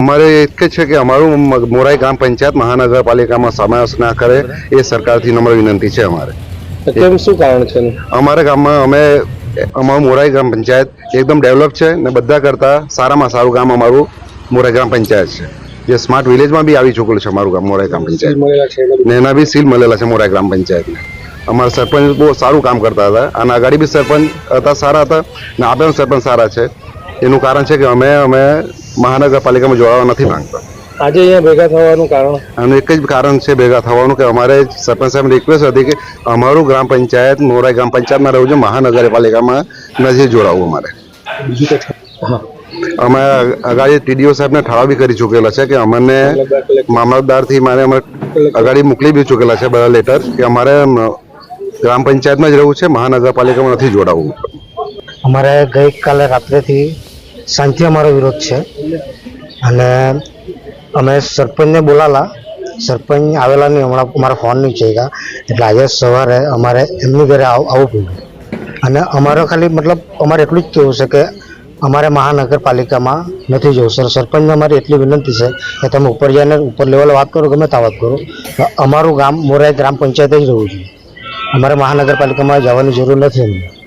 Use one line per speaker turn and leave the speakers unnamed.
અમારે એક જ છે કે અમારું મોરાઈ ગ્રામ પંચાયત મહાનગરપાલિકામાં સમાવેશ ના કરે એ સરકારથી નમ્ર વિનંતી છે અમારે.
કેમ શું કારણ છે
અમારા ગામમાં અમે અમારું મોરાઈ ગ્રામ પંચાયત એકદમ ડેવલપ છે ને બધા કરતાં સારામાં સારું ગામ અમારું મોરાઈ ગ્રામ પંચાયત છે. જે સ્માર્ટ વિલેજમાં બી આવી ચૂકેલું છે અમારું ગામ મોરાઈ ગ્રામ પંચાયત. ને એના બી સીલ મળેલા છે મોરાઈ ગ્રામ પંચાયતને. અમારા સરપંચ બહુ સારું કામ કરતા હતા અને આગળ બી સરપંચ હતા સારા હતા ને આ પણ સરપંચ સારા છે. એનું કારણ છે કે અમે અમે મહાનગરપાલિકામાં જોડાવા નથી માંગતા.
આજે અહીંયા ભેગા થવાનું કારણ?
અને એક જ કારણ છે ભેગા થવાનું કે અમારે સરપંચ સાહેબ રિક્વેસ્ટ હતી કે અમારું ગ્રામ પંચાયત મોરાઈ ગ્રામ પંચાયતમાં રહેવું છે મહાનગરપાલિકામાં નથી જોડાવવું અમારે. અમે અગાડી ટીડીઓ સાહેબને ઠરાવ બી કરી ચૂકેલા છે કે અમને મામલતદારથી મારે અમે અગાડી મોકલી બી ચૂકેલા છે બધા લેટર કે અમારે ગ્રામ પંચાયતમાં જ રહેવું છે મહાનગરપાલિકામાં નથી જોડાવવું
અમારે ગઈકાલે રાત્રેથી સાંજથી અમારો વિરોધ છે. અને અમે સરપંચને બોલાલા. સરપંચ આવેલા નહીં, હમણાં મારા ફોન નહીં ચેકા એટલે આજે સવારે અમારે એમની ઘરે આવ- આવવું પડ્યું અને અમારે ખાલી મતલબ અમારે એટલું જ કહેવું છે કે અમારે મહાનગરપાલિકામાં નથી જવું. સર, સરપંચને અમારી એટલી વિનંતી છે કે તમે ઉપર જઈને ઉપર લેવલે વાત કરો, ગમે ત્યાં વાત કરો. અમારું ગામ મોરાય ગ્રામ પંચાયત જ રહેવું જોઈએ અમારે મહાનગરપાલિકામાં જવાની જરૂર નથી અમને